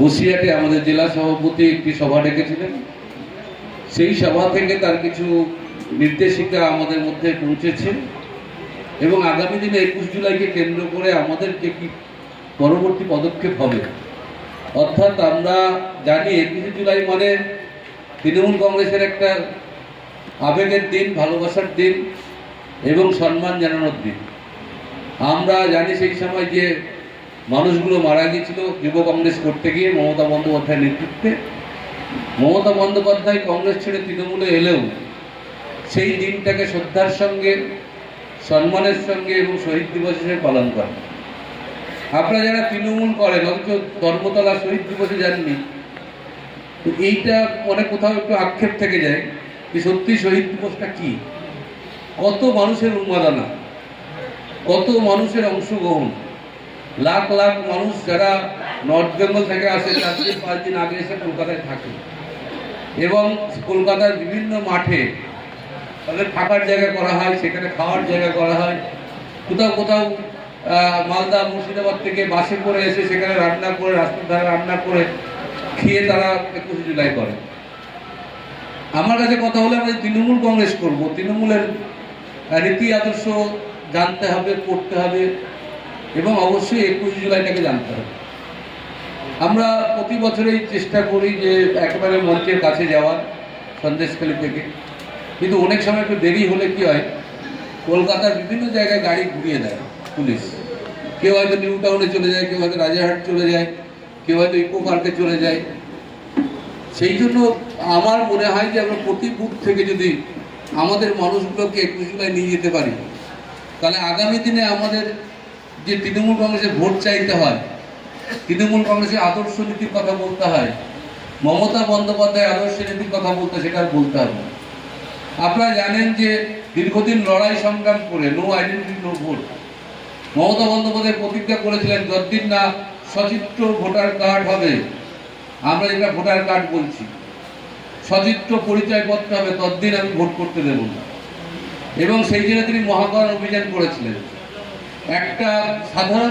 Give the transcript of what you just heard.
বসিরহাটে আমাদের জেলা সভাপতি একটি সভা ডেকেছিলেন। সেই সভা থেকে তার কিছু নির্দেশিকা আমাদের মধ্যে পৌঁছেছে এবং আগামী দিনে একুশ জুলাইকে কেন্দ্র করে আমাদের যে কি পরবর্তী পদক্ষেপ হবে? অর্থাৎ আমরা জানি একুশে জুলাই মানে তৃণমূল কংগ্রেসের একটা আবেগের দিন, ভালোবাসার দিন এবং সম্মান জানানোর দিন। আমরা জানি সেই সময় যে মানুষগুলো মারা গিয়েছিল যুব কংগ্রেস করতে গিয়ে মমতা বন্দ্যোপাধ্যায়ের নেতৃত্বে। মমতা বন্দ্যোপাধ্যায় কংগ্রেস ছেড়ে তৃণমূলে এলেও সেই দিনটাকে শ্রদ্ধার সঙ্গে, সম্মানের সঙ্গে এবং শহীদ দিবস হিসেবে পালন করেন। আপনারা যারা তৃণমূল করেন, অথচ ধর্মতলা শহীদ দিবসে যাননি এইটা মনে কোথাও একটু আক্ষেপ থেকে যায় যে সত্যি শহীদ দিবসটা কি? কত মানুষের উন্মাদনা, কত মানুষের অংশগ্রহণ লাখ লাখ মানুষ যারা নর্থ বেঙ্গল থেকে আসে চার দিন পাঁচ দিন আগে এসে কলকাতায় থাকে। এবং কলকাতার বিভিন্ন মাঠে তাদের থাকার জায়গা করা হয়, সেখানে খাওয়ার জায়গা করা হয়। কোথাও কোথাও মালদা, মুর্শিদাবাদ থেকে বাসে করে এসে সেখানে রান্না করে, রাস্তার ধারে রান্না করে খেয়ে তারা একুশে জুলাই করে। আমার কাছে কথা হলে আমরা তৃণমূল কংগ্রেস করব। তৃণমূলের রীতি আদর্শ জানতে হবে পড়তে হবে। এবং অবশ্যই একুশে জুলাইটাকে জানতে হবে। আমরা প্রতি বছরেই চেষ্টা করি যে একেবারে মঞ্চের কাছে যাওয়ার সন্দেশখালী থেকে। কিন্তু অনেক সময় একটু দেরি হলে কি হয়, কলকাতার বিভিন্ন জায়গায় গাড়ি ঘুরিয়ে দেয় পুলিশ। কেউ হয়তো নিউ টাউনে চলে যায়, কেউ হয়তো রাজারহাট চলে যায়, কেউ হয়তো ইকো পার্কে চলে যায়। সেই জন্য আমার মনে হয় যে আমরা প্রতি বুথ থেকে যদি আমাদের মানুষগুলোকে একুশ জুলাই নিয়ে যেতে পারি, তাহলে আগামী দিনে আমাদের যে তৃণমূল কংগ্রেসের ভোট চাইতে হয়, তৃণমূল কংগ্রেসের আদর্শ নীতির কথা বলতে হয়, মমতা বন্দ্যোপাধ্যায় আদর্শ নীতির কথা বলতে সেটা বলতে হবে আপনারা জানেন যে দীর্ঘদিন লড়াই সংগ্রাম করে no identity no vote Mamata Bandyopadhyay প্রতিজ্ঞা করেছিলেন যতদিন না সচিত্র ভোটার কার্ড হবে, আমরা যেটা ভোটার কার্ড বলছি, সচিত্র পরিচয়পত্র হবে, ততদিন আমি ভোট করতে দেব না। এবং সেই জন্য তিনি মহাকরণ অভিযান করেছিলেন। একটা সাধারণ